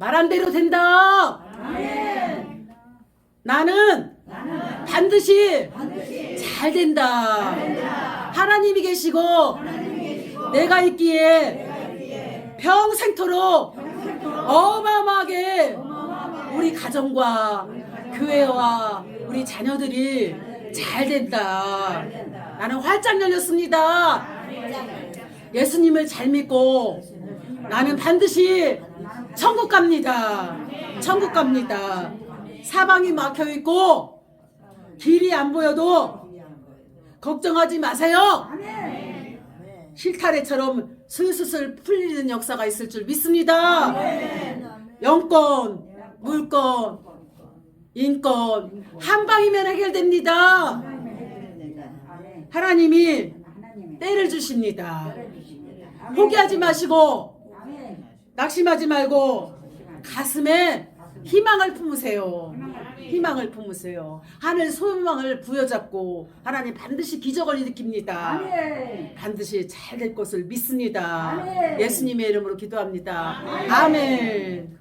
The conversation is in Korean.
말한 대로 된다. 나는 반드시 잘 된다. 하나님이 계시고 내가 있기에 평생토록 어마어마하게 우리 가정과 교회와 우리 자녀들이 잘 된다. 나는 활짝 열렸습니다. 예수님을 잘 믿고 나는 반드시 천국 갑니다. 천국 갑니다. 사방이 막혀 있고 길이 안 보여도 걱정하지 마세요. 실타래처럼 슬슬슬 풀리는 역사가 있을 줄 믿습니다. 영권, 물권, 인권 한 방이면 해결됩니다. 하나님이 때를 주십니다. 포기하지 마시고 낙심하지 말고 가슴에 희망을 품으세요. 희망을 품으세요. 하늘 소망을 부여잡고 하나님 반드시 기적을 일으킵니다. 반드시 잘 될 것을 믿습니다. 예수님의 이름으로 기도합니다. 아멘.